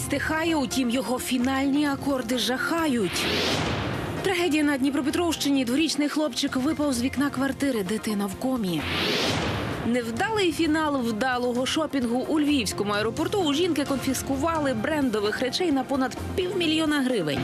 стихає, утім його фінальні акорди жахають. Трагедія на Дніпропетровщині. Дворічний хлопчик випав з вікна квартири, дитина в комі. Невдалий фінал вдалого шопінгу у львівському аеропорту. У жінки конфіскували брендових речей на понад півмільйона гривень.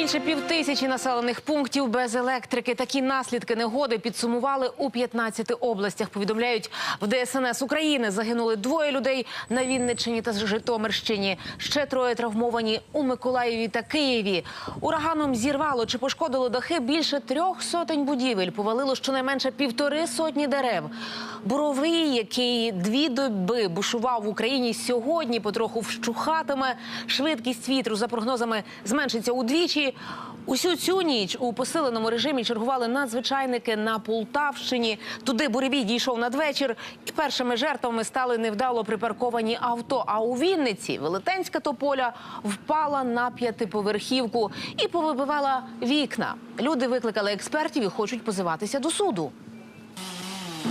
Більше півтисячі населених пунктів без електрики. Такі наслідки негоди підсумували у 15 областях. Повідомляють в ДСНС України. Загинули двоє людей на Вінниччині та Житомирщині. Ще троє травмовані у Миколаєві та Києві. Ураганом зірвало чи пошкодило дахи більше трьох сотень будівель. Повалило щонайменше півтори сотні дерев. Буровий, який дві доби бушував в Україні, сьогодні потроху вщухатиме. Швидкість вітру за прогнозами зменшиться удвічі. Усю цю ніч у посиленому режимі чергували надзвичайники на Полтавщині. Туди буревій дійшов надвечір. І першими жертвами стали невдало припарковані авто. А у Вінниці велетенська тополя впала на п'ятиповерхівку і повибивала вікна. Люди викликали експертів і хочуть позиватися до суду.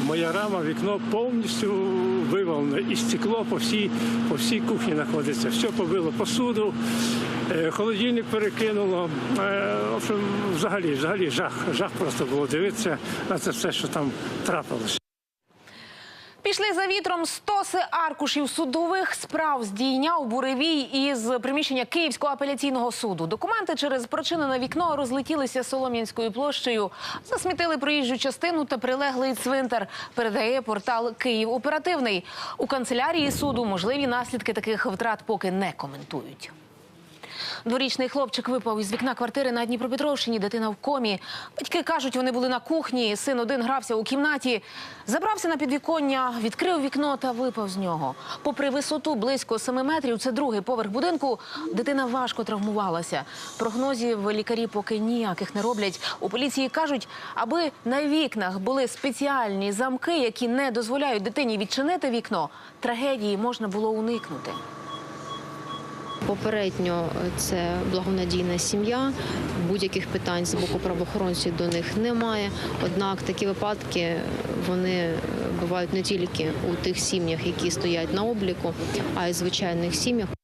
Моя рама, вікно повністю вивалене і стекло по всій, по всій кухні знаходиться. Все побило посуду, е, холодильник перекинуло. Е, взагалі, взагалі жах, жах просто було дивитися на це все, що там трапилося. Пішли за вітром стоси аркушів судових справ здійняв буревій із приміщення Київського апеляційного суду. Документи через прочинене вікно розлетілися Солом'янською площею, засмітили проїжджу частину та прилеглий цвинтар. Передає портал Київ оперативний. У канцелярії суду можливі наслідки таких втрат поки не коментують. Дворічний хлопчик випав із вікна квартири на Дніпропетровщині. Дитина в комі. Батьки кажуть, вони були на кухні. Син один грався у кімнаті. Забрався на підвіконня, відкрив вікно та випав з нього. Попри висоту близько 7 метрів, це другий поверх будинку. Дитина важко травмувалася. Прогнозів лікарі поки ніяких не роблять. У поліції кажуть, аби на вікнах були спеціальні замки, які не дозволяють дитині відчинити вікно, трагедії можна було уникнути. Попередньо це благонадійна сім'я. Будь-яких питань з боку правоохоронців до них немає. Однак такі випадки вони бувають не тільки у тих сім'ях, які стоять на обліку, а й звичайних сім'ях.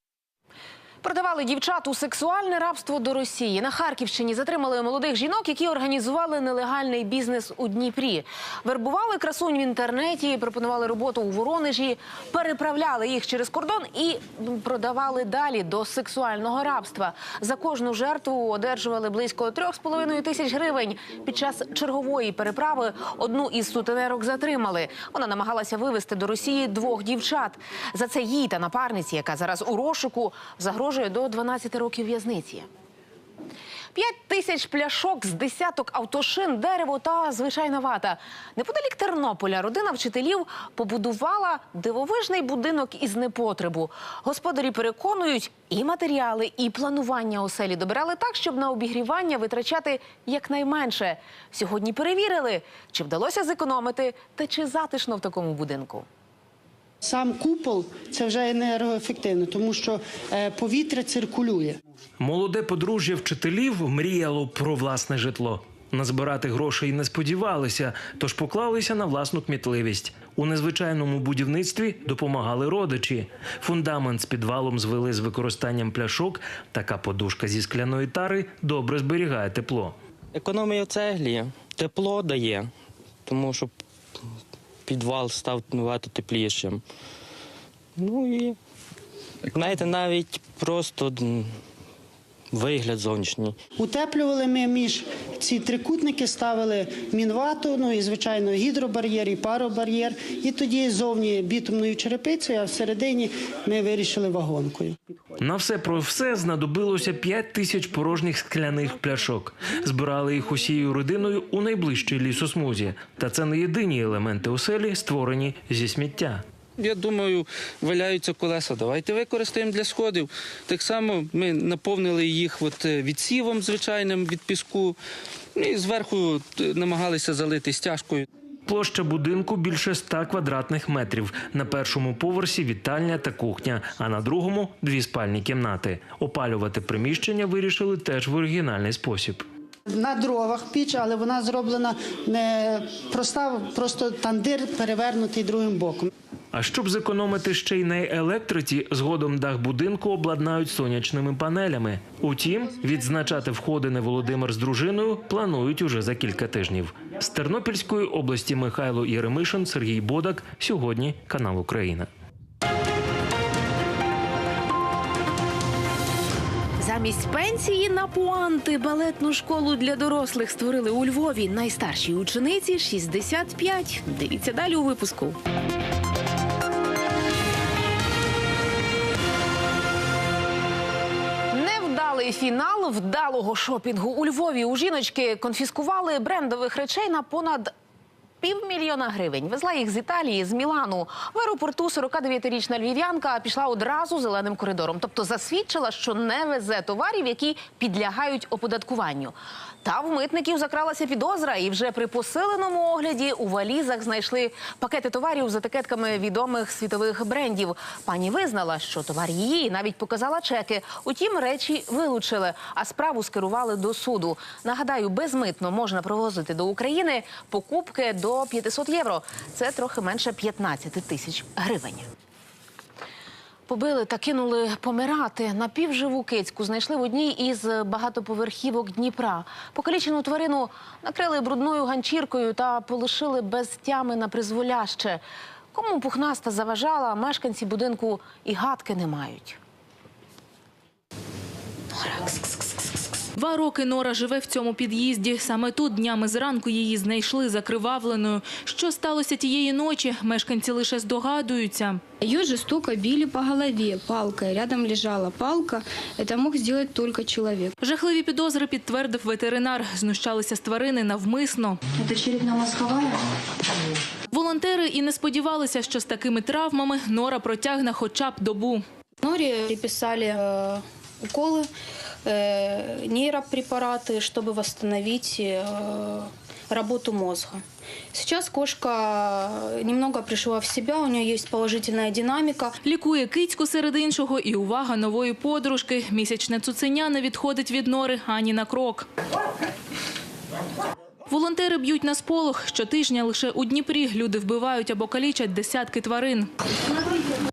Продавали дівчат у сексуальне рабство до Росії. На Харківщині затримали молодих жінок, які організували нелегальний бізнес у Дніпрі. Вербували красунь в інтернеті, пропонували роботу у Воронежі, переправляли їх через кордон і продавали далі до сексуального рабства. За кожну жертву одержували близько 3,5 тисяч гривень. Під час чергової переправи одну із сутенерок затримали. Вона намагалася вивезти до Росії двох дівчат. За це їй та напарниці, яка зараз у розшуку, загрожує до 12 років в'язниці. П'ять тисяч пляшок з десяток автошин, дерево та звичайна вата. Неподалік Тернополя родина вчителів побудувала дивовижний будинок із непотребу. Господарі переконують, і матеріали, і планування оселі добирали так, щоб на обігрівання витрачати якнайменше. Сьогодні перевірили, чи вдалося зекономити та чи затишно в такому будинку. Сам купол це вже енергоефективно, тому що е, повітря циркулює. Молоде подружжя вчителів мріяло про власне житло. Назбирати грошей не сподівалися, тож поклалися на власну кмітливість. У незвичайному будівництві допомагали родичі. Фундамент з підвалом звели з використанням пляшок. Така подушка зі скляної тари добре зберігає тепло. Економія цеглі тепло дає, тому що підвал став набагато теплішим. Ну і знаєте, навіть просто вигляд зовнішній. Утеплювали ми між ці трикутники, ставили мінвату, ну і звичайно гідробар'єр і паробар'єр. І тоді зовні бітумною черепицею, а всередині ми вирішили вагонкою. На все про все знадобилося 5 тисяч порожніх скляних пляшок. Збирали їх усією родиною у найближчій лісосмузі. Та це не єдині елементи оселі, створені зі сміття. Я думаю, валяються колеса. Давайте використаємо для сходів. Так само ми наповнили їх от е, відсівом звичайним від піску і зверху е, намагалися залити стяжкою. Площа будинку більше 100 квадратних метрів. На першому поверсі вітальня та кухня, а на другому дві спальні кімнати. Опалювати приміщення вирішили теж в оригінальний спосіб. На дровах піч, але вона зроблена не проста, просто тандир перевернутий другим боком. А щоб зекономити ще й на електриці, згодом дах будинку обладнають сонячними панелями. Утім, відзначати входини Володимир з дружиною планують уже за кілька тижнів. З Тернопільської області Михайло Єремишин, Сергій Бодак. Сьогодні канал Україна. Замість пенсії на пуанти балетну школу для дорослих створили у Львові. Найстаршій учениці 65. Дивіться далі у випуску. Невдалий фінал вдалого шопінгу у Львові. У жіночки конфіскували брендових речей на понад Півмільйона гривень везла їх з Італії, з Мілану. В аеропорту 49-річна львів'янка пішла одразу зеленим коридором, тобто засвідчила, що не везе товарів, які підлягають оподаткуванню. Та в митників закралася підозра, і вже при посиленому огляді у валізах знайшли пакети товарів з етикетками відомих світових брендів. Пані визнала, що товар її, навіть показала чеки. Утім, речі вилучили, а справу скерували до суду. Нагадаю, безмитно можна провозити до України покупки до 500 євро. Це трохи менше 15 тисяч гривень. Побили та кинули помирати. Напівживу кицьку знайшли в одній із багатоповерхівок Дніпра. Покалічену тварину накрили брудною ганчіркою та полишили без тями на призволяще. Кому пухнаста заважала, мешканці будинку і гадки не мають. Два роки Нора живе в цьому під'їзді. Саме тут днями зранку її знайшли закривавленою. Що сталося тієї ночі, мешканці лише здогадуються. Ее жестоко били по голове палкой. Рядом лежала палка. Это мог сделать только человек. Жахливі підозри підтвердив ветеринар. Знущалися з тварини навмисно. Это черепно-мозговая? Волонтери і не сподівалися, що з такими травмами Нора протягне хоча б добу. Норе приписали э, уколы, э, нейропрепараты, чтобы восстановить э, работу мозга. Сейчас кошка немного пришла в себя, у нее есть положительная динамика. Лікує кицьку серед іншого і увага нової подружки. Місячне цуценя не відходить від Нори ані на крок. Волонтери б'ють на сполох. Щотижня лише у Дніпрі люди вбивають або калічать десятки тварин.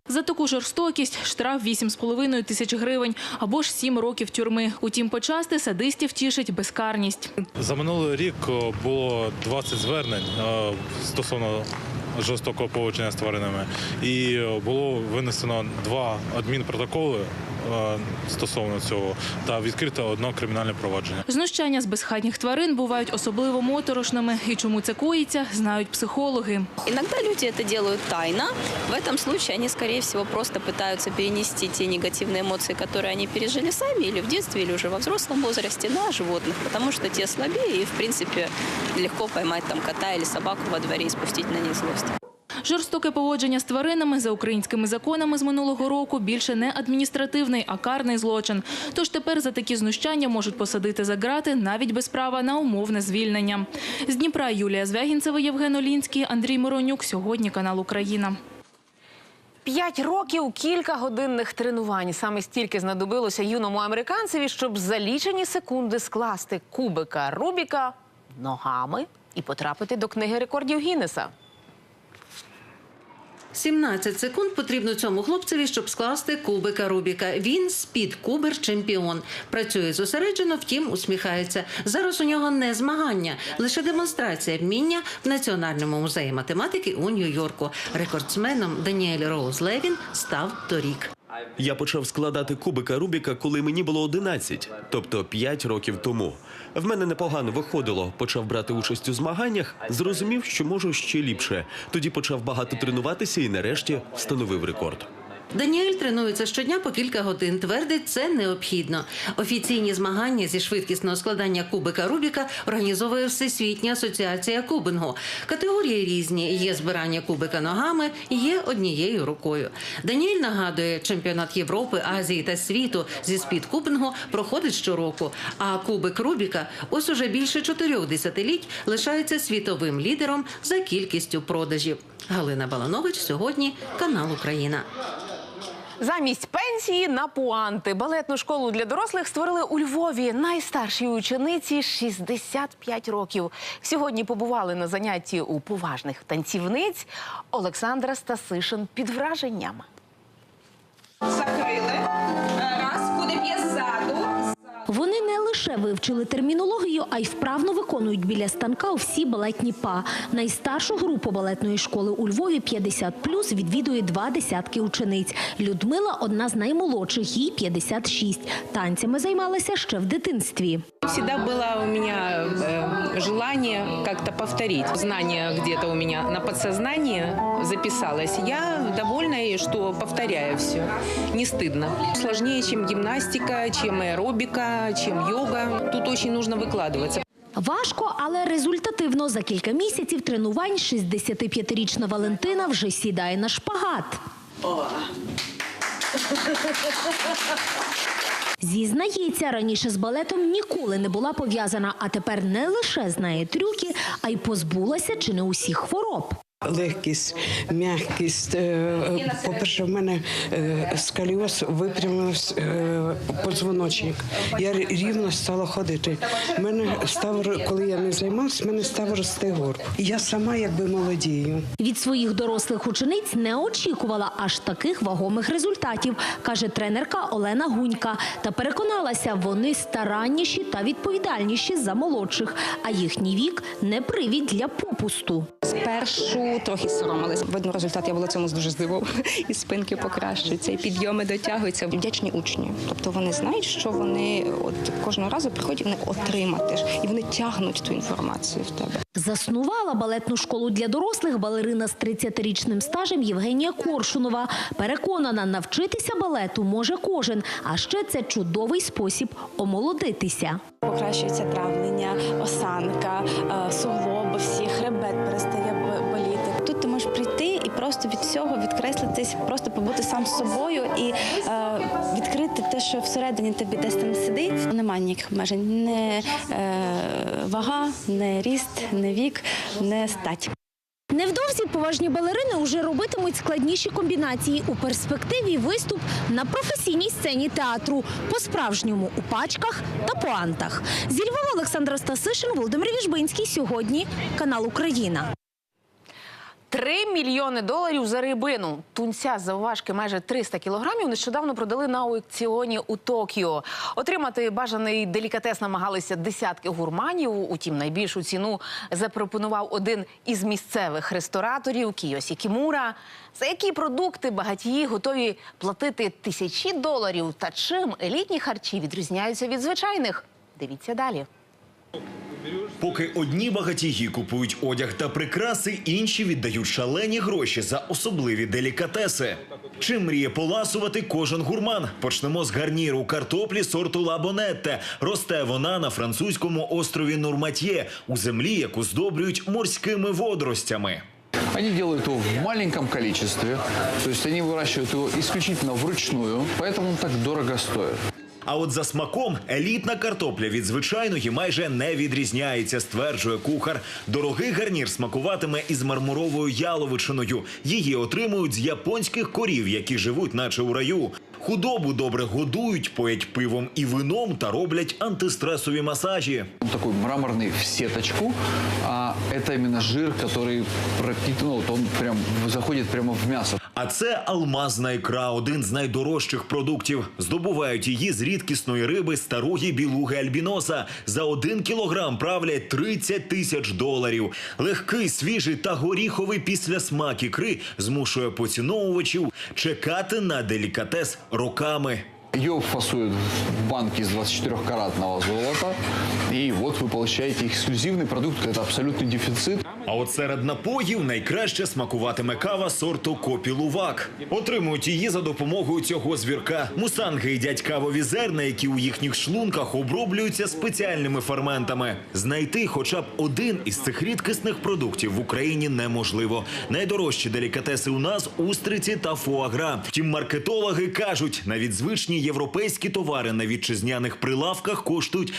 За таку жорстокість штраф 8,5 тисяч гривень або ж 7 років тюрми. Утім, почасти садистів тішить безкарність. За минулий рік було 20 звернень стосовно жорстокого поводження з тваринами, і було винесено два адмінпротоколи стосовно цього та відкрито одне кримінальне провадження. Знущання з безхатніх тварин бувають особливо моторошними. І чому це коїться, знають психологи. Иногда люди это делают тайно. В этом случае они, скорее всего, просто пытаются перенести те негативные эмоции, которые они пережили сами или в детстве, или уже во взрослом возрасте на животных, потому что те слабее и, в принципе, легко поймать там кота или собаку во дворе и спустить на них злость. Жорстоке поводження з тваринами за українськими законами з минулого року більше не адміністративний, а карний злочин. Тож тепер за такі знущання можуть посадити за ґрати навіть без права на умовне звільнення. З Дніпра Юлія Звягінцева, Євген Олінський, Андрій Моронюк. Сьогодні канал Україна. П'ять років, кілька годинних тренувань. Саме стільки знадобилося юному американцеві, щоб за лічені секунди скласти кубика Рубіка ногами і потрапити до книги рекордів Гіннеса. 17 секунд потрібно цьому хлопцеві, щоб скласти кубика Рубіка. Він спід-кубер чемпіон. Працює зосереджено, втім усміхається. Зараз у нього не змагання, лише демонстрація вміння в Національному музеї математики у Нью-Йорку. Рекордсменом Даніель Роуз Левін став торік. Я почав складати кубика Рубіка, коли мені було 11, тобто 5 років тому. В мене непогано виходило. Почав брати участь у змаганнях, зрозумів, що можу ще ліпше. Тоді почав багато тренуватися і нарешті встановив рекорд. Даніель тренується щодня по кілька годин. Твердить, це необхідно. Офіційні змагання зі швидкісного складання кубика Рубіка організовує Всесвітня асоціація кубингу. Категорії різні: є збирання кубика ногами, є однією рукою. Даніель нагадує, чемпіонат Європи, Азії та світу зі спідкубингу проходить щороку. А кубик Рубіка ось уже більше чотирьох десятиліть лишається світовим лідером за кількістю продажів. Галина Баланович сьогодні канал Україна. Замість пенсії на пуанти балетну школу для дорослих створили у Львові. Найстаршій учениці 65 років. Сьогодні побували на занятті у поважних танцівниць Олександра Стасишин під враженням. Закрили. Раз, куди п'є ззаду. Вони лише вивчили термінологію, а й вправно виконують біля станка всі балетні па. Найстаршу групу балетної школи у Львові 50+, відвідує два десятки учениць. Людмила – одна з наймолодших, їй 56. Танцями займалася ще в дитинстві. Всегда было у меня э, желание как-то повторить. Знание где-то у меня на подсознании записалось. Я довольна, и что повторяю все. Не стыдно. Сложнее, чем гимнастика, чем аэробика, чем йога. Тут очень нужно выкладываться. Важко, але результативно. За кілька місяців тренувань 65-річна Валентина вже сідає на шпагат. Зізнається, раніше з балетом ніколи не була пов'язана, а тепер не лише знає трюки, а й позбулася чи не усіх хвороб. Легкість, м'якість. Е, По-перше, в мене е, скаліоз випрямився е, позвоночник. Я рівно стала ходити. Мене став, коли я не займалася, в мене став рости горб. Я сама якби молодію. Від своїх дорослих учениць не очікувала аж таких вагомих результатів, каже тренерка Олена Гунька. Та переконалася, вони старанніші та відповідальніші за молодших, а їхній вік не привід для попусту. Спершу трохи соромилась. Видно, результат я була цьому дуже здивована. І спинки покращуються, і підйоми дотягуються. Вдячні учні. Тобто вони знають, що вони от кожного разу приходять вони отримати ж, і вони тягнуть ту інформацію в тебе. Заснувала балетну школу для дорослих балерина з 30-річним стажем Євгенія Коршунова. Переконана, навчитися балету може кожен, а ще це чудовий спосіб омолодитися. Покращується травлення, осанка, е, суглоби, всі хребет перестає просто від всього відкреслитись, просто побути сам з собою і е, відкрити те, що всередині тобі десь там сидить. Немає ніяких обмежень, не е, вага, не ріст, не вік, не стать. Невдовзі поважні балерини уже робитимуть складніші комбінації у перспективі виступ на професійній сцені театру по-справжньому у пачках та пуантах. Зі Львова Олександра Стасишин, Володимир Віжбинський. Сьогодні канал Україна. Три мільйони доларів за рибину. Тунця завважки майже 300 кілограмів нещодавно продали на аукціоні у Токіо. Отримати бажаний делікатес намагалися десятки гурманів. Утім, найбільшу ціну запропонував один із місцевих рестораторів Кіосі Кімура. За які продукти багатії готові платити тисячі доларів? Та чим елітні харчі відрізняються від звичайних? Дивіться далі. Поки одні багатії купують одяг та прикраси, інші віддають шалені гроші за особливі делікатеси. Чим мріє поласувати кожен гурман? Почнемо з гарніру картоплі сорту лабонетте. Росте вона на французькому острові Нурматьє у землі, яку здобрюють морськими водоростями. Они делают его в маленьком количестве, то есть они выращивают его исключительно вручную, поэтому он так дорого стоит. А от за смаком елітна картопля від звичайної майже не відрізняється, стверджує кухар. Дорогий гарнір смакуватиме із мармуровою яловичиною. Її отримують з японських корів, які живуть, наче у раю. Худобу добре годують, поять пивом і вином та роблять антистресові масажі. Он такой мраморный в сеточку, а это именно жир, который пропитан, вот он прям заходит прямо в мясо. А це алмазна ікра, один з найдорожчих продуктів. Здобувають її з рідкісної риби старої білуги альбіноса. За один кілограм правлять 30 тисяч доларів. Легкий, свіжий та горіховий післясмак ікри змушує поціновувачів чекати на делікатес роками. Ее фасуют в банки из 24-каратного золота, и вот вы получаете эксклюзивный продукт, это абсолютный дефицит. А от серед напоїв найкраще смакуватиме кава сорту Копі Лувак. Отримують її за допомогою цього звірка. Мусанги їдять кавові зерна, які у їхніх шлунках оброблюються спеціальними ферментами. Знайти хоча б один із цих рідкісних продуктів в Україні неможливо. Найдорожчі делікатеси у нас устриці та фуагра. Втім, маркетологи кажуть, навіть звичні європейські товари на вітчизняних прилавках коштують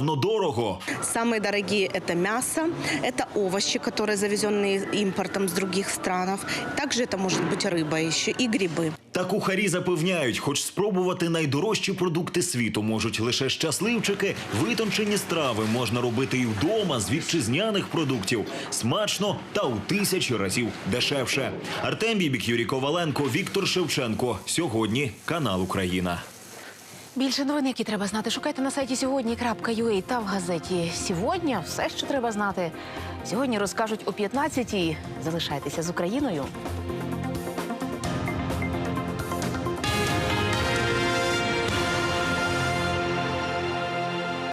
безпідставно дорого. Самые дорогие – это мясо, это овощи. овощи, которые завезенные импортом с других стран. Также это может быть рыба еще и грибы. Та кухарі запевняють, хоч спробувати найдорожчі продукти світу можуть лише щасливчики, витончені страви можна робити і вдома з вітчизняних продуктів. Смачно та у тисячі разів дешевше. Артем Бібік, Юрій Коваленко, Віктор Шевченко. Сьогодні канал Україна. Більше новин, які треба знати, шукайте на сайті сьогодні.ua та в газеті «Сьогодні». Все, що треба знати. Сьогодні розкажуть о 15-й. Залишайтеся з Україною.